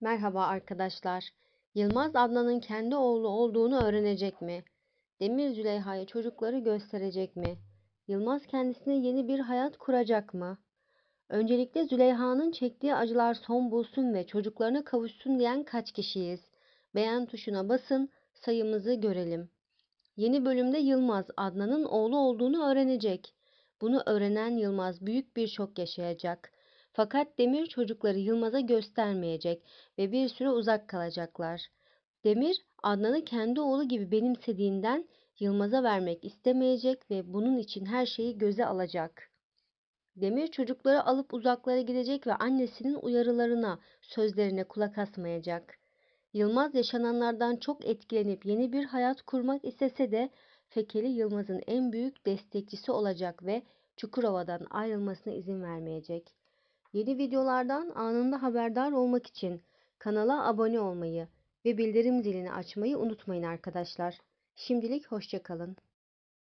Merhaba arkadaşlar. Yılmaz Adnan'ın kendi oğlu olduğunu öğrenecek mi? Demir Züleyha'ya çocukları gösterecek mi? Yılmaz kendisine yeni bir hayat kuracak mı? Öncelikle Züleyha'nın çektiği acılar son bulsun ve çocuklarına kavuşsun diyen kaç kişiyiz? Beğen tuşuna basın, sayımızı görelim. Yeni bölümde Yılmaz Adnan'ın oğlu olduğunu öğrenecek. Bunu öğrenen Yılmaz büyük bir şok yaşayacak. Fakat Demir çocukları Yılmaz'a göstermeyecek ve bir süre uzak kalacaklar. Demir, Adnan'ı kendi oğlu gibi benimsediğinden Yılmaz'a vermek istemeyecek ve bunun için her şeyi göze alacak. Demir çocukları alıp uzaklara gidecek ve annesinin uyarılarına, sözlerine kulak asmayacak. Yılmaz yaşananlardan çok etkilenip yeni bir hayat kurmak istese de Fekeli Yılmaz'ın en büyük destekçisi olacak ve Çukurova'dan ayrılmasına izin vermeyecek. Yeni videolardan anında haberdar olmak için kanala abone olmayı ve bildirim zilini açmayı unutmayın arkadaşlar. Şimdilik hoşça kalın.